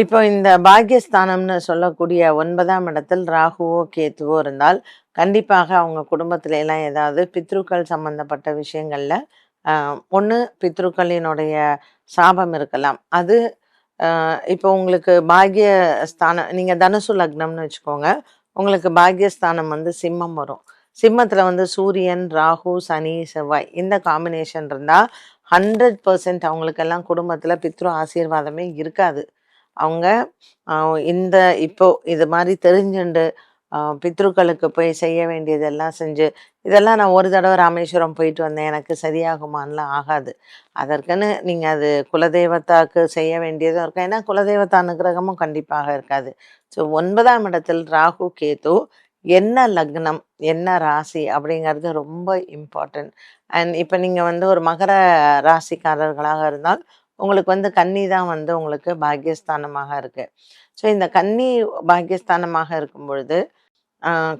இப்போ இந்த பாக்கியஸ்தானம்னு சொல்லக்கூடிய ஒன்பதாம் இடத்தில் ராகுவோ கேத்துவோ இருந்தால் கண்டிப்பாக அவங்க குடும்பத்துல எல்லாம் ஏதாவது பித்ருக்கள் சம்பந்தப்பட்ட விஷயங்கள்ல ஒன்று பித்ருக்களினுடைய சாபம் இருக்கலாம். அது இப்போ உங்களுக்கு பாக்கிய ஸ்தானம் நீங்கள் தனுசு லக்னம்னு வச்சுக்கோங்க உங்களுக்கு பாக்யஸ்தானம் வந்து சிம்மம் வரும். சிம்மத்தில் வந்து சூரியன் ராகு சனி செவ்வாய் இந்த காம்பினேஷன் இருந்தால் ஹண்ட்ரட் பர்சன்ட் அவங்களுக்கெல்லாம் குடும்பத்தில் பித்ரு ஆசீர்வாதமே இருக்காது. அவங்க இந்த இப்போ இது மாதிரி தெரிஞ்சுண்டு பித்ருக்களுக்கு போய் செய்ய வேண்டியதெல்லாம் செஞ்சு இதெல்லாம் நான் ஒரு தடவை ராமேஸ்வரம் போயிட்டு வந்தேன். எனக்கு சரியாகுமான்லாம் ஆகாது. அதற்குன்னு நீங்கள் அது குலதெய்வத்தாக்கு செய்ய வேண்டியதும் இருக்கும் ஏன்னா குலதெய்வத்த அனுகிரகமும் கண்டிப்பாக இருக்காது. ஸோ ஒன்பதாம் இடத்தில் ராகு கேது என்ன லக்னம் என்ன ராசி அப்படிங்கிறது ரொம்ப இம்பார்ட்டன்ட். அண்ட் இப்போ நீங்கள் வந்து ஒரு மகர ராசிக்காரர்களாக இருந்தால் உங்களுக்கு வந்து கன்னி தான் வந்து உங்களுக்கு பாக்கியஸ்தானமாக இருக்கு. ஸோ இந்த கன்னி பாக்கியஸ்தானமாக இருக்கும் பொழுது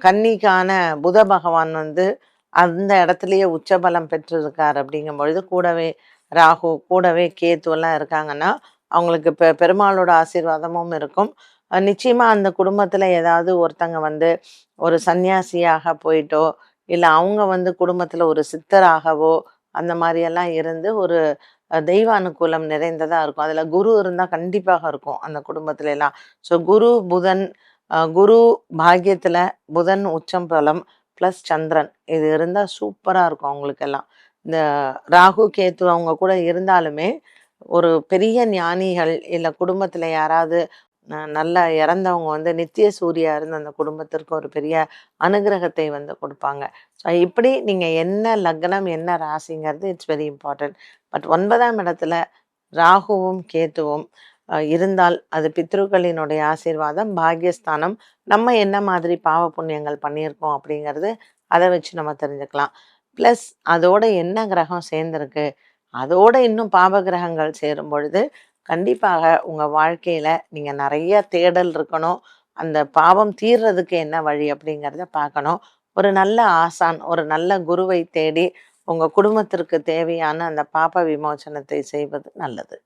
கன்னிக்கான புத பகவான் வந்து அந்த இடத்துலயே உச்சபலம் பெற்றிருக்கார் அப்படிங்கும் பொழுது கூடவே ராகு கூடவே கேத்து எல்லாம் இருக்காங்கன்னா அவங்களுக்கு பெ பெருமாளோட ஆசீர்வாதமும் இருக்கும். நிச்சயமாக நிச்சயமா அந்த குடும்பத்துல ஏதாவது ஒருத்தங்க வந்து ஒரு சன்னியாசியாக போயிட்டோ இல்லை அவங்க வந்து குடும்பத்துல ஒரு சித்தராகவோ அந்த மாதிரியெல்லாம் இருந்து ஒரு தெய்வ அனுகூலம் நிறைந்ததாக இருக்கும். அதில் குரு இருந்தால் கண்டிப்பாக இருக்கும் அந்த குடும்பத்துல எல்லாம். ஸோ குரு புதன் குரு பாக்கியத்தில் புதன் உச்சம் பலம் ப்ளஸ் சந்திரன் இது இருந்தால் சூப்பராக இருக்கும் அவங்களுக்கெல்லாம். இந்த ராகு கேத்து அவங்க கூட இருந்தாலுமே ஒரு பெரிய ஞானிகள் இல்லை குடும்பத்தில் யாராவது நல்லா இறந்தவங்க வந்து நித்திய சூரியா இருந்து அந்த குடும்பத்திற்கு ஒரு பெரிய அனுகிரகத்தை வந்து கொடுப்பாங்க. ஸோ இப்படி நீங்கள் என்ன லக்னம் என்ன ராசிங்கிறது இட்ஸ் வெரி இம்பார்ட்டன்ட். பட் ஒன்பதாம் இடத்துல ராகுவும் கேத்துவும் இருந்தால் அது பித்ருக்களினுடைய ஆசீர்வாதம் பாக்யஸ்தானம் நம்ம என்ன மாதிரி பாவ புண்ணியங்கள் பண்ணியிருக்கோம் அப்படிங்கிறது அதை வச்சு நம்ம தெரிஞ்சுக்கலாம். ப்ளஸ் அதோட என்ன கிரகம் சேர்ந்துருக்கு அதோட இன்னும் பாப கிரகங்கள் சேரும் பொழுது கண்டிப்பாக உங்கள் வாழ்க்கையில் நீங்கள் நிறைய தேடல் இருக்கணும். அந்த பாவம் தீர்றதுக்கு என்ன வழி அப்படிங்கிறத பார்க்கணும். ஒரு நல்ல ஆசான் ஒரு நல்ல குருவை தேடி உங்கள் குடும்பத்திற்கு தேவையான அந்த பாப விமோசனத்தை செய்வது நல்லது.